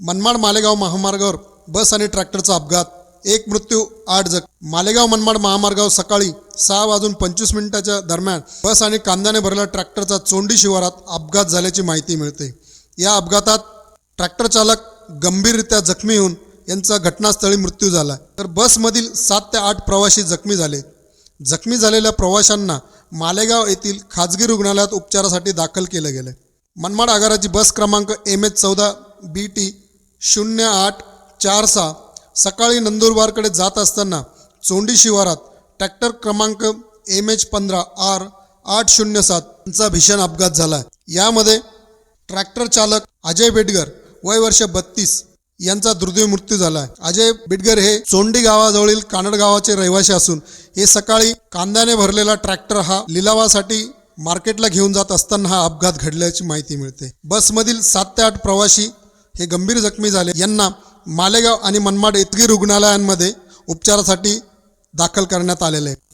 मनमाड मालेगाव महामार्गावर बस आणि ट्रॅक्टरचा अपघात. एक मृत्यू आठ जख मालेगाव मनमाड महामार्गावर सकाळी सहा वाजून पंचवीस मिनिटाच्या दरम्यान बस आणि कांद्याने भरलेला ट्रॅक्टरचा चोंडी शिवारात अपघात झाल्याची माहिती मिळते. या अपघातात ट्रॅक्टर चालक गंभीररित्या जखमी होऊन यांचा घटनास्थळी मृत्यू झाला. तर बसमधील सात ते आठ प्रवासी जखमी झाले. जखमी झालेल्या प्रवाशांना मालेगाव येथील खाजगी रुग्णालयात उपचारासाठी दाखल केलं गेलं. मनमाड आगाराची बस क्रमांक एम एच चौदा बी टी शून्य आठ चार सहा सकाळी नंदुरबारकडे जात असताना चोंडी शिवारात ट्रॅक्टर क्रमांक एम एच पंधरा आर आठ शून्य सात यांचा भीषण अपघात झाला. यामध्ये ट्रॅक्टर चालक अजय बेटगर वय वर्ष बत्तीस यांचा दुर्दैव मृत्यू झाला. आहे अजय बेटगर हे चोंडी गावाजवळील कानड गावाचे रहिवासी असून हे सकाळी कांद्याने भरलेला ट्रॅक्टर हा लिलावासाठी मार्केटला घेऊन जात असताना हा अपघात घडल्याची माहिती मिळते. बसमधील सात ते आठ प्रवासी हे गंभीर जखमी झाले. यांना मालेगाव आणि मनमाड इतकी रुग्णालयांमध्ये उपचारासाठी दाखल करण्यात आलेले. आहे